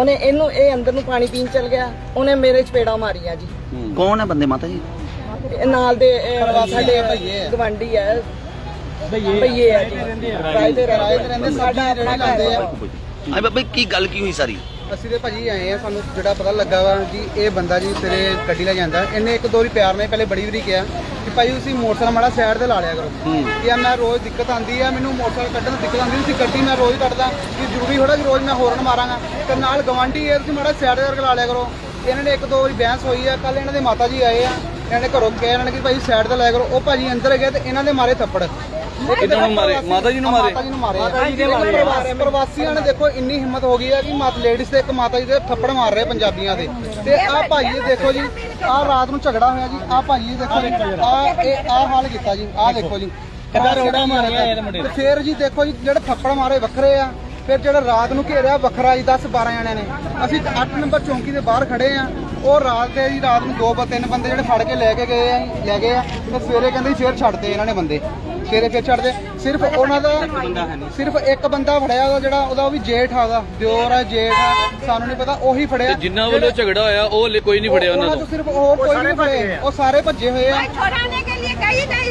ਉਹਨੇ ਇਹਨੂੰ ਇਹ ਅੰਦਰ ਨੂੰ ਪਾਣੀ ਪੀਣ ਚਲ ਗਿਆ ਉਹਨੇ ਮੇਰੇ ਚਪੇੜਾ ਮਾਰੀਆਂ ਜੀ। ਕੌਣ ਹੈ ਬੰਦੇ ਮਾਤਾ ਜੀ? ਇਹ ਨਾਲ ਦੇ ਇਹ ਸਾਡੇ ਗਵਾਂਢੀ ਹੈ ਭਈਏ। ਆ। ਜੀ। ਕਿਰਾਏ ਤੇ ਰਹਿੰਦੇ ਸਾਡਾ ਆਪਣਾ ਘਰ ਆ। ਆਏ ਬਾਬਾ ਕੀ ਗੱਲ ਕੀ ਹੋਈ ਸਾਰੀ? ਅਸੀਂ ਤੇ ਭਾਜੀ ਆਏ ਆ ਸਾਨੂੰ ਜਿਹੜਾ ਪਤਾ ਲੱਗਾ ਵਾ ਜੀ ਇਹ ਬੰਦਾ ਜੀ ਤੇਰੇ ਗੱਡੀ ਲੈ ਜਾਂਦਾ। ਇਹਨੇ ਇੱਕ ਦੋ ਵਾਰੀ ਪਿਆਰ ਨਾਲ ਪਹਿਲੇ ਬੜੀ ਵਾਰੀ ਕਿਹਾ ਕਿ ਭਾਈ ਤੁਸੀਂ ਮੋਟਰਸਾਈਕਲ ਮਾੜਾ ਸਾਈਡ ਤੇ ਲਾ ਲਿਆ ਕਰੋ। ਕਿ ਮੈਂ ਰੋਜ਼ ਦਿੱਕਤ ਆਂਦੀ ਆ ਮੈਨੂੰ ਮੋਟਰਸਾਈਕਲ ਕੱਢਣ ਦੀ ਦਿੱਕਤ ਆਂਦੀ ਤੁਸੀਂ ਗੱਡੀ ਮੈਂ ਰੋਜ਼ ਕੱਢਦਾ ਕਿ ਜ਼ਰੂਰੀ ਥੋੜਾ ਕਿ ਰੋਜ਼ ਮੈਂ ਹੋਰਨ ਮਾਰਾਂਗਾ। ਤੇ ਨਾਲ ਗਵਾਂਢੀ ਹੈ ਤੁਸੀਂ ਮਾੜਾ ਸਾਈਡ ਤੇ ਲਾ ਲਿਆ ਕਰੋ। ਇਹਨਾਂ ਨੇ ਇੱਕ ਦੋ ਵਾਰੀ ਬਹਿਸ ਹੋਈ ਆ ਕੱਲ ਇਹਨਾਂ ਦੇ ਮਾਤਾ ਜੀ ਆਏ ਆ ਇਹਨਾਂ ਨੇ ਘਰੋਂ ਕਿਹਾ ਇਹਨਾਂ ਨੇ ਕਿ ਭਾਈ ਸਾਈਡ ਤੇ ਲਾਇਆ ਕਰੋ। ਉਹ ਭਾਜੀ ਅੰਦਰ ਗਏ ਤੇ ਇਹਨਾਂ ਦੇ ਮਾਰੇ ਥੱਪੜ। ਨੂੰ ਮਾਰੇ? ਮਾਤਾ ਜੀ ਨੂੰ ਮਾਰੇ? ਮਾਤਾ ਜੀ ਨੂੰ ਮਾਰੇ। ਮਾਤਾ ਜੀ ਦੇ ਮਾਰੇ। ਪ੍ਰਵਾਸੀਆਂ ਨੇ ਦੇਖੋ ਇੰਨੀ ਹਿੰਮਤ ਹੋ ਗਈ ਹੈ ਕਿ ਮਾਤ ਲੇਡੀਜ਼ ਤੇ ਇੱਕ ਮਾਤਾ ਜੀ ਦੇ ਥੱਪੜ ਮਾਰ ਰਹੇ ਪੰਜਾਬੀਆਂ ਦੇ। ਤੇ ਆਹ ਭਾਈ ਇਹ ਦੇਖੋ ਜੀ ਆਹ ਰਾਤ ਨੂੰ ਝਗੜਾ ਹੋਇਆ ਜੀ। ਆਹ ਭਾਈ ਇਹ ਦੇਖੋ ਜੀ ਆਹ ਇਹ ਆਹ ਹਾਲ ਕੀਤਾ ਜੀ। ਆਹ ਦੇਖੋ ਜੀ। ਕਿੱਦਾਂ ਰੋੜਾ ਮਾਰਿਆ ਇਹ ਮੁੰਡੇ ਤੇ ਫਿਰ ਜੀ ਦੇਖੋ ਜੀ ਜਿਹੜੇ ਥੱਪੜ ਮਾਰੇ ਵੱਖਰੇ ਆ ਫਿਰ ਜਿਹੜਾ ਰਾਤ ਨੂੰ ਘੇਰਿਆ ਵੱਖਰਾ ਜੀ 10 12 ਜਣਿਆਂ ਨੇ। ਅਸੀਂ 8 ਨੰਬਰ ਚੌਂਕੀ ਦੇ ਬਾਹਰ ਖੜੇ ਆ। ਉਹ ਰਾਤ ਦੇ ਜੀ ਰਾਤ ਨੂੰ ਦੋ ਬ ਤਿੰਨ ਬੰਦੇ ਜਿਹੜੇ ਫੜ ਕੇ ਲੈ ਕੇ ਗਏ ਆ ਜੀ, ਲੈ ਗਏ ਆ। ਤੇ ਸਵੇਰੇ ਕਹਿੰਦੇ ਜੀ ਫੇਰ ਛੱਡਦੇ ਇਹਨਾਂ ਨੇ ਬੰਦੇ। ਸਵੇਰੇ ਫੇਰ ਛੱਡਦੇ ਸਿਰਫ ਉਹਨਾਂ ਦਾ ਸਿਰਫ ਇੱਕ ਬੰਦਾ ਫੜਿਆ ਉਹਦਾ ਜਿਹੜਾ ਉਹਦਾ ਉਹ ਵੀ ਜੇਠ ਆ ਉਹਦਾ ਦਿਓਰ ਆ ਜੇਠ ਆ ਸਾਨੂੰ ਨਹੀਂ ਪਤਾ ਉਹੀ ਫੜਿਆ ਜਿੰਨਾ ਵੱਲੋਂ ਝਗੜਾ ਹੋਇਆ ਉਹ ਹਲੇ ਕੋਈ ਨਹੀਂ ਫੜਿਆ ਉਹਨਾਂ ਉਹਨਾਂ ਤੋਂ ਤੋਂ ਸਿਰਫ ਉਹ ਕੋਈ ਨਹੀਂ ਫੜੇ ਉਹ ਸਾਰੇ ਭੱਜੇ ਹੋਏ ਆ छोड़ाने के लिए कही ना इसको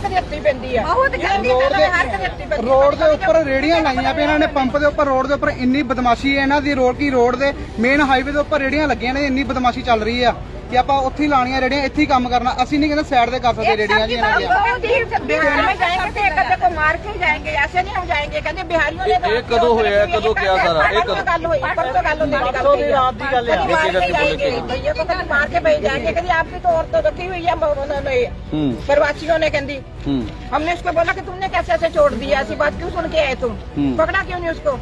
ਪੈਂਦੀ ਆ। ਬਹੁਤ ਗੰਦੀ ਗੱਲ ਹੈ ਹਰ ਪੈਂਦੀ ਰੋਡ ਦੇ ਉੱਪਰ ਰੇੜੀਆਂ ਲਾਈਆਂ ਪਈਆਂ ਇਹਨਾਂ ਨੇ ਪੰਪ ਦੇ ਉੱਪਰ ਰੋਡ ਦੇ ਉੱਪਰ ਇੰਨੀ ਬਦਮਾਸ਼ੀ ਹੈ ਇਹਨਾਂ ਦੀ ਰੋਡ ਕੀ ਰੋਡ ਦੇ ਮੇਨ ਹਾਈਵੇ ਦੇ ਉੱਪਰ ਰੇੜੀਆਂ ਲੱਗੀਆਂ ਨੇ ਇੰਨੀ ਬਦਮਾਸ਼ੀ ਚੱਲ ਰਹੀ ਆ। ਕਿ ਆਪਾਂ ਉੱਥੇ ਹੀ ਲਾਣੀਆਂ ਰੇੜੀਆਂ ਇੱਥੇ ਹੀ ਕੰਮ ਕਰਨਾ ਅਸੀਂ ਨਹੀਂ ਕਹਿੰਦੇ ਸਾਈਡ ਤੇ ਕਰ ਸਕਦੇ ਰੇੜੀਆਂ ਜੀ ਇਹਨਾਂ ਦੀਆਂ बिहार में जाएंगे तो एक को मार के ही जाएंगे ऐसे नहीं हम जाएंगे कहते बिहारियों ने ਇਹ- ਇਹ ਕਦੋਂ ਹੋਇਆ? ਕਦੋਂ ਕਿਹਾ ਸਾਰਾ? ਇਹ ਕਦੋਂ? गल हुई परसों गल होने की परसों की रात की गल है। कभी मार के देखिए, देखिए, जाएंगे भैया को कभी मार के भेज जाएंगे कहती आपकी तो औरत तो रखी हुई है उन्होंने ਹੂੰ प्रवासियों ने कहती ਹੂੰ हमने उसको बोला कि तुमने कैसे ऐसे छोड़ दिया ऐसी बात क्यों सुन के आए तुम हम्म। पकड़ा क्यों नहीं उसको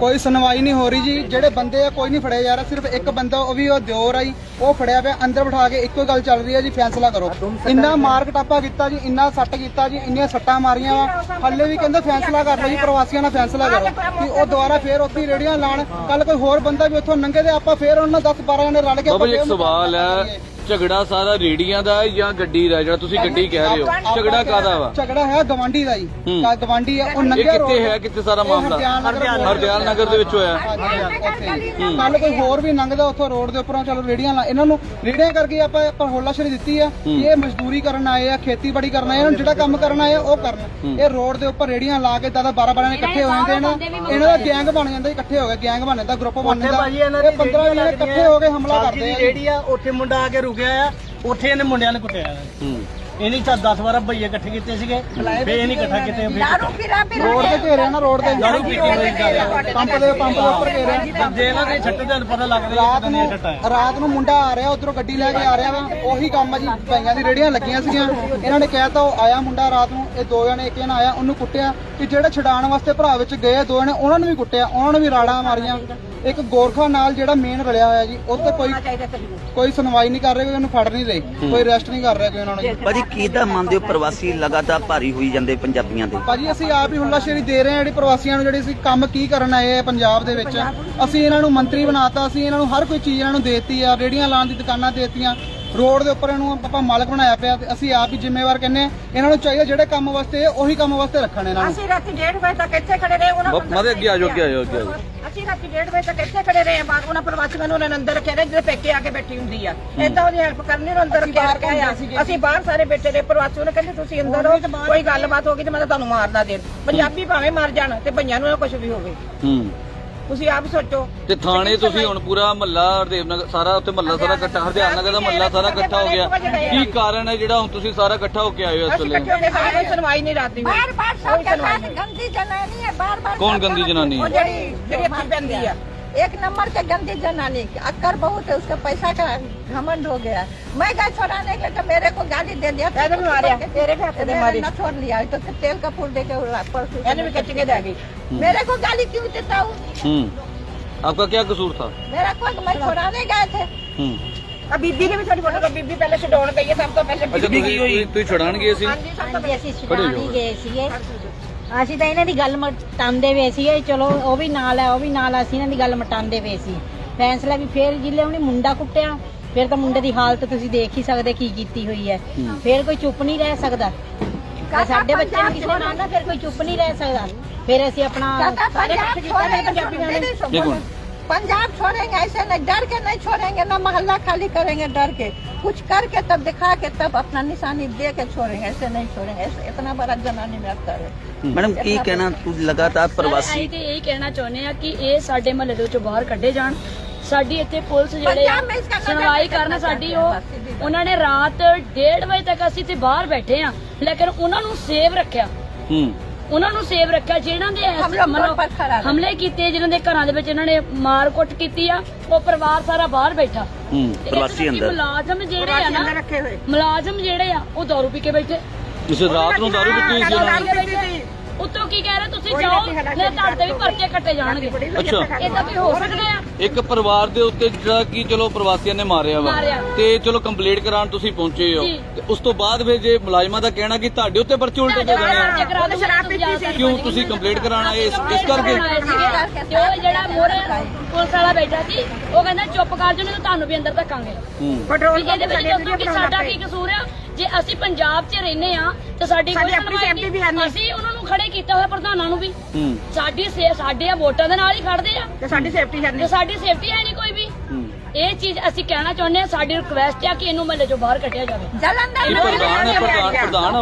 ਕੋਈ ਸੁਣਵਾਈ ਨਹੀਂ ਹੋ ਰਹੀ ਜੀ ਜਿਹੜੇ ਬੰਦੇ ਆ ਕੋਈ ਨਹੀਂ ਫੜਿਆ ਜਾ ਰਿਹਾ ਸਿਰਫ ਇੱਕ ਬੰਦਾ ਉਹ ਵੀ ਉਹ ਦਿਓਰ ਆਈ ਉਹ ਫੜਿਆ ਪਿਆ ਅੰਦਰ ਬਿਠਾ ਕੇ ਇੱਕੋ ਹੀ ਗੱਲ ਚੱਲ ਰਹੀ ਹੈ ਜੀ ਫੈਸਲਾ ਕਰੋ। ਇੰਨਾ ਮਾਰ ਕਟਾਪਾ ਕੀਤਾ ਜੀ ਇੰਨਾ ਸੱਟ ਕੀਤਾ ਜੀ ਇੰਨੀਆਂ ਸੱਟਾਂ ਮਾਰੀਆਂ ਵਾ। ਹੱਲੇ ਵੀ ਕਹਿੰਦੇ ਫੈਸਲਾ ਕਰ ਲਓ ਜੀ ਪ੍ਰਵਾਸੀਆਂ ਨਾਲ ਫੈਸਲਾ ਕਰੋ। ਕਿ ਉਹ ਦੁਬਾਰਾ ਫੇਰ ਉੱਥੇ ਰੇੜੀਆਂ ਲਾਣ। ਕੱਲ ਕੋਈ ਹੋਰ ਬੰਦਾ ਵੀ ਉੱਥੋਂ ਲੰਘੇ ਤੇ ਆਪਾਂ ਫੇਰ ਉਹਨਾਂ 10 12 ਜਣੇ ਰਲ ਕੇ ਬਾਬਾ ਜੀ ਇੱਕ ਸਵਾਲ ਹੈ। ਝਗੜਾ ਸਾਰਾ ਰੇੜੀਆਂ ਦਾ ਹੈ ਜਾਂ ਗੱਡੀ ਦਾ ਹੈ? ਜਿਹੜਾ ਤੁਸੀਂ ਗੱਡੀ ਕਹਿ ਰਹੇ ਹੋ। ਝਗੜਾ ਕਾਦਾ ਵਾ? ਝਗੜਾ ਹੈ ਗਵਾਂਢੀ ਦਾ ਜੀ। ਹੂੰ। ਕਾ ਗਵਾਂਢੀ ਆ ਉਹ ਇਹ ਨੰਗਿਆ ਕਿੱਥੇ ਹੈ? ਕਿੱਥੇ ਸਾਰਾ ਮਾਮਲਾ? ਹਰਦਿਆਲ ਨਗਰ ਦੇ ਵਿੱਚ ਹੋਇਆ। ਕੱਲ ਕੋਈ ਹੋਰ ਵੀ ਲੰਘਦਾ ਉੱਥੋਂ ਰੋਡ ਦੇ ਉੱਪਰੋਂ ਚਲੋ ਰੇੜੀਆਂ ਲਾ ਇਹਨਾਂ ਨੂੰ ਰੇੜੀਆਂ ਕਰਕੇ ਆਪਾਂ ਆਪਾਂ ਹੋਲਾਸ਼ਰੀ ਦਿੱਤੀ ਆ ਕਿ ਇਹ ਮਜ਼ਦੂਰੀ ਕਰਨ ਆਏ ਆ ਖੇਤੀਬਾੜੀ ਕਰਨ ਆਏ ਆ ਇਹਨਾਂ ਨੂੰ ਜਿਹੜਾ ਕੰਮ ਕਰਨ ਆਏ ਆ ਉਹ ਕਰਨ। ਇਹ ਰੋਡ ਦੇ ਉੱਪਰ ਰੇੜੀਆਂ ਲਾ ਕੇ ਦਾਦਾ 12 12 ਨੇ ਇਕੱਠੇ ਹੋ ਜਾਂਦੇ ਇਹਨਾਂ ਇਹਨਾਂ ਦਾ ਗੈਂਗ ਬਣ ਜਾਂਦਾ ਇਕੱਠੇ ਹੋ ਗਏ ਗੈਂਗ ਬਣ ਜਾਂਦਾ ਗਰੁੱਪ ਬਣ ਜਾਂਦਾ। ਇਹ 15 ਜਣੇ ਇਕੱਠੇ ਹੋ ਕੇ ਹਮਲਾ ਕਰਦੇ ਆ ਜੀ। ਰੇੜੀ ਆ ਉੱਥੇ ਮੁੰਡਾ ਆ ਕੇ ਚੁੱਕਿਆ ਆ ਉੱਥੇ ਇਹਨੇ ਮੁੰਡਿਆਂ ਨੇ ਕੁੱਟਿਆ। ਆ ਇਹਨੇ ਤਾਂ 10 12 ਭਈਏ ਇਕੱਠੇ ਕੀਤੇ ਸੀਗੇ ਫੇ ਇਹਨੇ ਇਕੱਠਾ ਕੀਤੇ ਫੇ ਰੋਡ ਤੇ ਘੇਰਿਆ ਨਾ ਰੋਡ ਤੇ ਦਾਰੂ ਪੀਤੀ ਹੋਈ ਗੱਲ ਪੰਪ ਦੇ ਪੰਪ ਦੇ ਉੱਪਰ ਘੇਰਿਆ ਜੇ ਇਹਨਾਂ ਦੇ ਛੱਟੇ ਤੁਹਾਨੂੰ ਪਤਾ ਲੱਗਦਾ ਰਾਤ ਨੂੰ ਰਾਤ ਨੂੰ ਮੁੰਡਾ ਆ ਰਿਹਾ ਉਧਰੋਂ ਗੱਡੀ ਲੈ ਕੇ ਆ ਰਿਹਾ ਵਾ। ਉਹੀ ਕੰਮ ਆ ਜੀ ਭਈਆਂ ਦੀ ਰੇੜੀਆਂ ਲੱਗੀਆਂ ਸੀਗੀਆਂ। ਇਹਨਾਂ ਨੇ ਕਹਿਤਾ ਉਹ ਆਇਆ ਮੁੰਡਾ ਰਾਤ ਨੂੰ ਇਹ ਦੋ ਜਣੇ ਇੱਕ ਜਣਾ ਆਇਆ ਉਹਨੂੰ ਕੁੱਟਿਆ ਕਿ ਜਿਹੜੇ ਛਡਾਣ ਵਾਸਤੇ ਭਰਾ ਵਿੱਚ ਗਏ ਦੋ ਜਣੇ ਉਹਨਾਂ ਨੂੰ ਵੀ ਕੁੱਟਿਆ ਉਹਨਾਂ ਨੂੰ ਵੀ ਰਾੜਾਂ ਮਾਰੀਆਂ। ਇੱਕ ਗੋਰਖਾ ਨਾਲ ਜਿਹੜਾ ਮੇਨ ਰਲਿਆ ਹੋਇਆ ਜੀ ਉਹ ਤੇ ਕੋਈ ਕੋਈ ਸੁਣਵਾਈ ਨਹੀਂ ਕਰ ਰਿਹਾ ਕੋਈ ਉਹਨੂੰ ਫੜ ਨਹੀਂ ਰਹੇ ਕੋਈ ਅਰੈਸਟ ਨਹੀਂ ਕਰ ਰਿਹਾ ਕੋਈ ਉਹਨਾਂ ਨੂੰ। ਭਾਜੀ ਕਿਹਦਾ ਮੰਨਦੇ ਹੋ ਪ੍ਰਵਾਸੀ ਲਗਾਤਾਰ ਭਾਰੀ ਹੋਈ ਜਾਂਦੇ ਪੰਜਾਬੀਆਂ ਦੇ? ਭਾਜੀ ਅਸੀਂ ਆਪ ਹੀ ਹੁੱਲਾਸ਼ੇਰੀ ਦੇ ਰਹੇ ਹਾਂ ਜਿਹੜੀ ਪ੍ਰਵਾਸੀਆਂ ਨੂੰ ਜਿਹੜੇ ਅਸੀਂ ਕੰਮ ਕੀ ਕਰਨ ਆਏ ਆ ਪੰਜਾਬ ਦੇ ਵਿੱਚ। ਅਸੀਂ ਇਹਨਾਂ ਨੂੰ ਮੰਤਰੀ ਬਣਾਤਾ ਅਸੀਂ ਇਹਨਾਂ ਨੂੰ ਹਰ ਕੋਈ ਚੀਜ਼ ਇਹਨਾਂ ਨੂੰ ਦੇਤੀ ਆ ਰੇੜੀਆਂ ਲਾਉਣ ਦੀ ਦੁਕਾਨਾਂ ਦੇਤੀਆਂ ਰੋਡ ਦੇ ਉੱਪਰ ਇਹਨੂੰ ਆਪਾਂ ਮਾਲਕ ਬਣਾਇਆ ਪਿਆ ਤੇ ਅਸੀਂ ਆਪ ਹੀ ਜ਼ਿੰਮੇਵਾਰ ਕਹਿੰਨੇ ਆ ਇਹਨਾਂ ਨੂੰ ਚਾਹੀਦਾ ਜਿਹੜੇ ਕੰਮ ਵਾਸਤੇ ਆ, ਉਹੀ ਕੰਮ ਵਾਸਤੇ ਰੱਖਣ ਇਹਨਾਂ ਨੂੰ। ਅਸੀਂ ਰਾਤੀ 1:30 ਵਜੇ ਤੱਕ ਇੱਥੇ ਖੜੇ ਰਹੇ ਉਹਨਾਂ ਮਾਦੇ ਅੱਗੇ ਆ ਜਾਓ ਅੱਗੇ ਆ ਜਾਓ ਅੱਗੇ ਆ ਜਾਓ। ਅਸੀਂ ਰਾਤੀ 1:30 ਵਜੇ ਤੱਕ ਇੱਥੇ ਖੜੇ ਰਹੇ ਬਾਅਦ ਉਹਨਾਂ ਪ੍ਰਵਾਸੀਆਂ ਨੂੰ ਉਹਨਾਂ ਨੇ ਅੰਦਰ ਰੱਖਿਆ ਰਿਹਾ ਜਿਹੜੇ ਪੇਕੇ ਆ ਕੇ ਬੈਠੀ ਹੁੰਦੀ ਆ। ਏਦਾਂ ਉਹਦੀ ਹੈਲਪ ਕਰਨੀ ਨੂੰ ਅੰਦਰ ਰੱਖਿਆ ਰੱਖਿਆ ਆ। ਅਸੀਂ ਬਾਹਰ ਸਾਰੇ ਬੈਠੇ ਰਹੇ ਪ੍ਰਵਾਸੀ ਉਹਨੇ ਕਹਿੰਦੇ ਤੁਸੀਂ ਅੰਦਰ ਹੋ ਕੋਈ ਗੱਲਬਾਤ ਹੋ ਗਈ ਤੇ ਮੈਂ ਤਾਂ ਤੁਹਾਨੂੰ ਮਾਰਨਾ ਦੇਣ। ਪੰਜਾਬੀ ਭਾਵੇਂ ਮਰ ਜਾਣ ਤੇ ਭਈਆਂ ਨੂੰ ਕੁਝ ਵੀ ਹੋਵੇ। ਹੂੰ। ਤੁਸੀਂ ਆਪ ਸੋਚੋ ਤੇ ਥਾਣੇ ਤੁਸੀਂ ਹੁਣ ਪੂਰਾ ਮਹੱਲਾ ਹਰਦੇਵ ਨਗਰ ਸਾਰਾ ਉੱਥੇ ਮਹੱਲਾ ਸਾਰਾ ਇਕੱਠਾ ਹਰਦਿਆਲ ਨਗਰ ਦਾ ਮਹੱਲਾ ਸਾਰਾ ਇਕੱਠਾ ਹੋ ਗਿਆ ਕੀ ਕਾਰਨ ਹੈ ਜਿਹੜਾ ਹੁਣ ਤੁਸੀਂ ਸਾਰਾ ਇਕੱਠਾ ਹੋ ਕੇ ਆਏ ਹੋ ਇਸ ਅਸੀਂ ਵੇਲੇ ਇਕੱਠੇ ਹੋ ਕੇ ਸਾਡੀ ਕੋਈ ਸੁਣਵਾਈ ਨਹੀਂ ਰਾਤੀ ਹੋਈ बार बार सबके साथ गंदी जनानी है बार बार ਕੌਣ ਗੰਦੀ ਜਨਾਨੀ ਉਹ ਹੈ ਜਿਹੜੀ ਜਿਹੜੀ ਅੱਖੀ ਪੈਂਦੀ ਆ एक नंबर के गंदी जनानी अक्कर बहुत है उसका पैसा का घमंड हो गया मैं गई छोड़ाने के लिए तो मेरे को गाली दे दिया ਇਹਨੇ ਵੀ ਮਾਰਿਆ ਤੇਰੇ ਵੀ ਹੱਥ ਦੇ मैंने ਮਾਰੀ न छोड़ लिया तो तेल का फूल दे के उड़ा- परसों से ਇਹਨੇ ਵੀ ਕੱਚ ਕੇ ਦੇ ਗਈ मेरे को गाली क्यों देता हूँ ਹੂੰ आपका क्या कसूर था मेरा कोई मैं छुड़ाने गए थे हम्म ਆ ਬੀਬੀ ਨੇ ਵੀ ਤੁਹਾਡੀ ਫੋਟੋ ਬੀਬੀ ਪਹਿਲੇ ਛਡਾਉਣ ਗਈ ਹੈ ਸਭ ਤੋਂ ਪਹਿਲੇ ਅੱਛਾ ਤੁਸੀਂ ਤੁਸੀਂ ਛੁਡਾਣ ਗਏ ਸੀ ਹਾਂਜੀ ਸਭ ਤੋਂ ਹਾਂਜੀ ਅਸੀਂ ਖੜੇ ਛਡਾਣ ਹੋ ਹੀ ਗਏ ਸੀਗੇ ਅਸੀਂ ਤਾਂ ਇਹਨਾਂ ਦੀ ਗੱਲ ਮਟਾਉਂਦੇ ਪਏ ਸੀਗੇ ਚਲੋ ਉਹ ਵੀ ਨਾਲ ਹੈ ਉਹ ਵੀ ਨਾਲ ਆ, ਅਸੀਂ ਇਹਨਾਂ ਦੀ ਗੱਲ ਮਟਾਉਂਦੇ ਪਏ ਸੀ ਫੈਸਲਾ ਵੀ ਫੇਰ ਜਿੱਲੇ ਉਹਨੇ ਮੁੰਡਾ ਕੁੱਟਿਆ ਫਿਰ ਤਾਂ ਮੁੰਡੇ ਦੀ ਹਾਲਤ ਤੁਸੀਂ ਦੇਖ ਹੀ ਸਕਦੇ ਕੀ ਕੀਤੀ ਹੋਈ ਹੈ ਫਿਰ ਕੋਈ ਚੁੱਪ ਨਹੀਂ ਰਹਿ ਸਕਦਾ ਜੇ ਸਾਡੇ ਬੱਚੇ ਨੂੰ ਕਿਸੇ ਨਾਲ ਨਾ ਫਿਰ ਕੋਈ ਚੁੱਪ ਨਹੀਂ ਰਹਿ ਸਕਦਾ ਫਿਰ ਅਸੀਂ ਆਪਣਾ काका ਸਾਰੇ पंजाब ਇਕੱਠੇ ਕੀਤਾ ਨੇ छोड़ेंगे ਪੰਜਾਬੀਆਂ ਨੇ एक मिनट पंजाब छोड़ेंगे ऐसे नहीं डर के नहीं छोड़ेंगे ना मोहल्ला खाली करेंगे डर के कुछ करके तब दिखा के तब अपना निशानी दे के छोड़ेंगे ऐसे नहीं छोड़ेंगे ऐसे इतना बड़ा जनानी में अक्कर है ਮੈਡਮ ਕੀ ਕਹਿਣਾ ਤੁਸੀਂ ਲਗਾਤਾਰ ਪ੍ਰਵਾਸੀ ਅਸੀਂ ਤੇ ਇਹੀ ਕਹਿਣਾ ਚਾਹੁੰਦੇ ਆ ਕਿ ਇਹ ਸਾਡੇ ਮਹੱਲੇ ਦੇ ਵਿੱਚੋਂ ਬਾਹਰ ਕੱਢੇ ਜਾਣ ਸਾਡੀ ਇੱਥੇ ਪੁਲਿਸ ਜਿਹੜੇ ਆ ਪੰਜਾਬ ਮੇਂ ਇਸਕਾ ਨਜ਼ਰ ਸੁਣਵਾਈ ਨਹੀਂ ਕਰਨ ਕਰਨਾ ਸਾਡੀ ਚਾਹੀਦਾ। ਉਹ ਉਹਨਾਂ ਨੇ ਰਾਤ 1:30 ਵਜੇ ਤੱਕ ਅਸੀਂ ਤੇ ਬਾਹਰ ਬੈਠੇ ਆ ਲੇਕਿਨ ਉਹਨਾਂ ਨੂੰ ਸੇਵ ਰੱਖਿਆ। ਹੂੰ। ਉਹਨਾਂ ਨੂੰ ਸੇਵ ਰੱਖਿਆ ਜਿਹਨਾਂ ਦੇ ਮਤਲਬ। ਹਮਲੇ ਕੀਤੇ ਜਿਨ੍ਹਾਂ ਦੇ ਘਰਾਂ ਦੇ ਵਿੱਚ ਇਹਨਾਂ ਨੇ ਮਾਰ ਕੁੱਟ ਕੀਤੀ ਆ ਉਹ ਪਰਿਵਾਰ ਸਾਰਾ ਬਾਹਰ ਬੈਠਾ। ਹੂੰ ਪ੍ਰਵਾਸੀ ਅੰਦਰ। ਮੁਲਾਜ਼ਮ ਜਿਹੜੇ ਆ ਨਾ ਮੁਲਾਜ਼ਮ ਜਿਹੜੇ ਆ ਉਹ ਦਾਰੂ ਪੀ ਕੇ ਬੈਠੇ। ਇਸ ਰਾਤ ਨੂੰ ਦਾਰੂ ਪੀਤੀ ਸੀ ਤੁਸੀਂ ਜਾਓ ਫਿਰ ਤੁਹਾਡੇ ਵੀ ਪਰਚੇ ਕੱਟੇ ਜਾਣਗੇ। ਅੱਛਾ। ਇਦਾਂ ਵੀ ਹੋ ਸਕਦਾ ਆ। ਇੱਕ ਪਰਿਵਾਰ ਦੇ ਉੱਤੇ ਜਿਹੜਾ ਕਿ ਚਲੋ ਪ੍ਰਵਾਸੀਆਂ ਨੇ ਮਾਰਿਆ ਵਾ ਮਾਰਿਆ। ਤੇ ਚਲੋ ਕੰਪਲੀਟ ਕਰਾਉਣ ਤੁਸੀਂ ਪਹੁੰਚੇ ਹੋ। ਜੀ। ਤੇ ਉਸ ਤੋਂ ਬਾਅਦ ਫਿਰ ਜੇ ਮੁਲਾਜ਼ਮਾਂ ਦਾ ਕਹਿਣਾ ਕਿ ਤੁਹਾਡੇ ਉੱਤੇ ਪਰਚੇ ਉਲਟੇ ਦੇ ਦੇਣੇ ਆ। ਕਿਉਂ ਤੁਸੀਂ ਕੰਪਲੀਟ ਕਰਾਉਣ ਆਏ ਇਸ ਇਸ ਕਰਕੇ? ਉਹ ਜਿਹੜਾ ਮੋਰੇ ਪੁਲਿਸ ਵਾਲਾ ਬੈਠਾ ਸੀ ਉਹ ਕਹਿੰਦਾ ਚੁੱਪ ਕਰ ਜਾਓ ਨਹੀਂ ਤਾਂ ਤੁਹਾਨੂੰ ਵੀ ਅੰਦਰ ਧੱਕਾਂਗੇ। ਹੂੰ। ਵੀ ਇਹਦੇ ਵਿੱਚ ਦੱਸੋ ਕਿ ਸਾਡਾ ਕੀ ਕਸੂਰ ਆ? ਜੇ ਅਸੀਂ ਪੰਜਾਬ 'ਚ ਰਹਿੰਦੇ ਆ ਤੇ ਸਾਡੀ ਕੋਈ ਆਪਣੀ ਸੈਂਪੀ ਵੀ ਹੈ ਅਸੀਂ ਉਹਨਾਂ ਨੂੰ ਖੜੇ ਕੀਤਾ ਹੋਇਆ ਪ੍ਰਧਾਨਾਂ ਨੂੰ ਵੀ। ਸਾਡੀ ਸਾਡੇ ਆ ਵੋਟਾਂ ਦੇ ਨਾਲ ਹੀ ਖੜਦੇ ਆ। ਤੇ ਸਾਡੀ ਸੇਫਟੀ ਹੈ ਤੇ ਨਹੀਂ ਸਾਡੀ ਸੇਫਟੀ ਹੈ ਨਹੀਂ ਕੋਈ ਵੀ। ਇਹ ਚੀਜ਼ ਅਸੀਂ ਕਹਿਣਾ ਚਾਹੁੰਦੇ ਆ ਸਾਡੀ ਰਿਕੁਐਸਟ ਆ ਕਿ ਇਹਨੂੰ ਮਹੱਲੇ 'ਚੋਂ ਬਾਹਰ ਕੱਟਿਆ ਜਾਵੇ। ਜਲੰਧਰ ਇਹ ਨੂੰ ਪ੍ਰਧਾਨ ਹੈ ਪ੍ਰਧਾਨ ਪ੍ਰਧਾਨ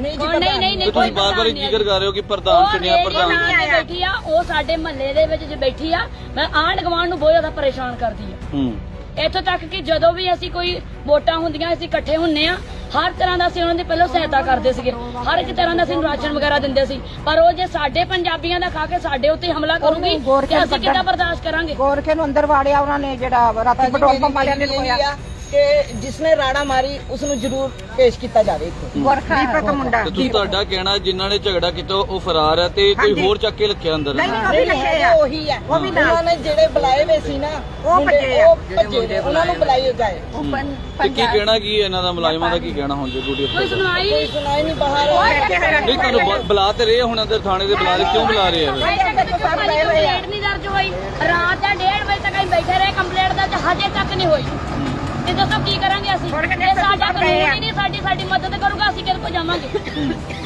ਨਹੀਂ ਨਹੀਂ ਨਹੀਂ ਨਹੀਂ ਕੋਈ ਬਾਰ-ਬਾਰ ਪ੍ਰਧਾਨ ਜ਼ਿਕਰ ਕਰ ਰਹੇ ਹੋ ਕਿ ਪ੍ਰਧਾਨ ਚੁਣਿਆ ਪ੍ਰਧਾਨ ਪ੍ਰਧਾਨ ਆਇਆ। ਬੈਠੀ ਆ। ਉਹ ਸਾਡੇ ਮਹੱਲੇ ਦੇ ਵਿੱਚ ਜੇ ਬੈਠੀ ਆ ਮੈਂ ਆਂਢ ਗੁਆਂਢ ਨੂੰ ਬਹੁਤ ਜ਼ਿਆਦਾ ਪਰੇਸ਼ਾਨ ਕਰਦੀ ਆ। ਹੂੰ। ਇੱਥੋਂ ਤੱਕ ਕਿ ਜਦੋਂ ਵੀ ਅਸੀਂ ਕੋਈ ਵੋਟਾਂ ਹੁੰਦੀਆਂ ਅਸੀਂ ਇਕੱਠੇ ਹੁੰਨੇ ਆ। ਹਰ ਤਰ੍ਹਾਂ ਦਾ ਅਸੀਂ ਉਹਨਾਂ ਦੀ ਪਹਿਲਾਂ ਸਹਾਇਤਾ ਕਰਦੇ ਸੀਗੇ। ਹਰ ਇੱਕ ਤਰ੍ਹਾਂ ਦਾ ਅਸੀਂ ਰਾਸ਼ਨ ਵਗੈਰਾ ਦਿੰਦੇ ਸੀ। ਪਰ ਉਹ ਜੇ ਸਾਡੇ ਪੰਜਾਬੀਆਂ ਦਾ ਖਾ ਕੇ ਸਾਡੇ ਉੱਤੇ ਹਮਲਾ ਕਰੂਗੀ ਤੇ ਅਸੀਂ ਕਿੱਦਾਂ ਬਰਦਾਸ਼ਤ ਕਰਾਂਗੇ? ਗੋਰਖੇ ਨੂੰ ਅੰਦਰ ਵਾੜਿਆ ਉਹਨਾਂ ਨੇ ਜਿਹੜਾ ਰਾਤੀ ਪੈਟਰੋਲ ਪੰਪ ਵਾਲਿਆਂ ਨੇ ਲਗਾਇਆ ਕਿ ਜਿਸ ਨੇ ਰਾੜਾ ਮਾਰੀ ਉਸ ਨੂੰ ਜ਼ਰੂਰ ਪੇਸ਼ ਕੀਤਾ ਜਾਵੇ ਇੱਥੇ ਦੀਪਕ ਮੁੰਡਾ ਤੇ ਤੁਸੀਂ ਤੁਹਾਡਾ ਕਹਿਣਾ ਜਿਨ੍ਹਾਂ ਨੇ ਝਗੜਾ ਕੀਤਾ ਉਹ ਫਰਾਰ ਹੈ ਤੇ ਕੋਈ ਹੋਰ ਚੱਕ ਕੇ ਰੱਖਿਆ ਅੰਦਰ ਨਹੀਂ ਨਹੀਂ, ਉਹੀ ਹੈ ਉਹਨਾਂ ਨੇ ਜਿਹੜੇ ਬੁਲਾਏ ਹੋਏ ਸੀ ਨਾ ਉਹ ਭੱਜੇ ਆ। ਭੱਜੇ ਨੇ, ਉਹਨਾਂ ਨੂੰ ਬੁਲਾਈ ਜਾਏ ਤੇ ਕੀ ਕਹਿਣਾ ਕੀ ਇਹਨਾਂ ਦਾ ਮੁਲਾਜ਼ਮਾਂ ਦਾ ਕੀ ਕਹਿਣਾ ਹੁਣ ਡਿਊਟੀ ਕੋਈ ਉੱਤੇ ਕੋਈ ਸੁਣਾਈ ਨਹੀਂ ਬਾਹਰ ਨਹੀਂ ਤੁਹਾਨੂੰ ਬੁਲਾ ਤੇ ਰਹੇ ਹੁਣ ਅੰਦਰ ਥਾਣੇ ਦੇ ਬੁਲਾ ਰਹੇ ਕਿਉਂ ਬੁਲਾ ਰਹੇ ਆ ਰਾਤ ਦਾ 1:30 ਵਜੇ ਤੱਕ ਬੈਠੇ ਰਹੇ ਕੰਪਲੇਂਟ ਦਰਜ ਹਜੇ ਤੱਕ ਨਹੀਂ ਹੋਈ ਤੇ ਦੱਸੋ ਕੀ ਕਰਾਂਗੇ ਅਸੀਂ ਇਹ ਸਾਡਾ ਕਾਨੂੰਨ। ਹੀ ਨਹੀਂ ਸਾਡੀ ਸਾਡੀ ਮਦਦ ਕਰੂਗਾ ਅਸੀਂ ਕਿਹਦੇ ਕੋਲ ਜਾਵਾਂਗੇ